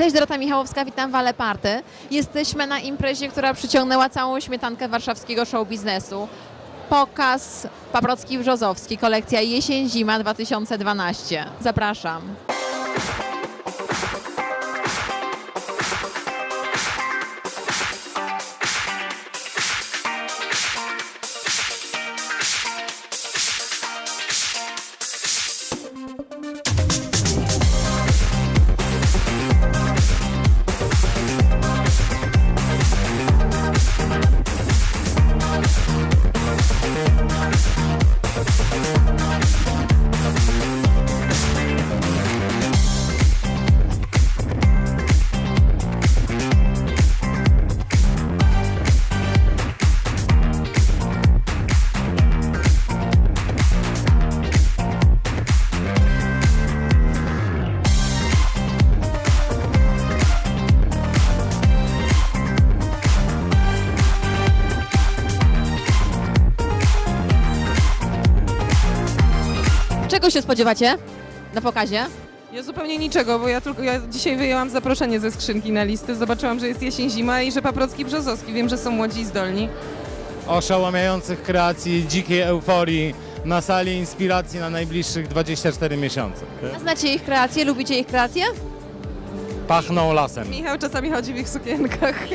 Cześć, Dorota Michałowska, witam w Ale Party. Jesteśmy na imprezie, która przyciągnęła całą śmietankę warszawskiego show biznesu. Pokaz Paprocki-Brzozowski, kolekcja jesień-zima 2012. Zapraszam. Czego się spodziewacie na pokazie? Ja zupełnie niczego, bo ja tylko ja dzisiaj wyjęłam zaproszenie ze skrzynki na listy. Zobaczyłam, że jest jesień, zima i że Paprocki Brzozowski. Wiem, że są młodzi i zdolni. oszałamiających kreacji, dzikiej euforii na sali inspiracji na najbliższych 24 miesiące. A Znacie ich kreacje? Lubicie ich kreacje? Pachną lasem. Michał czasami chodzi w ich sukienkach.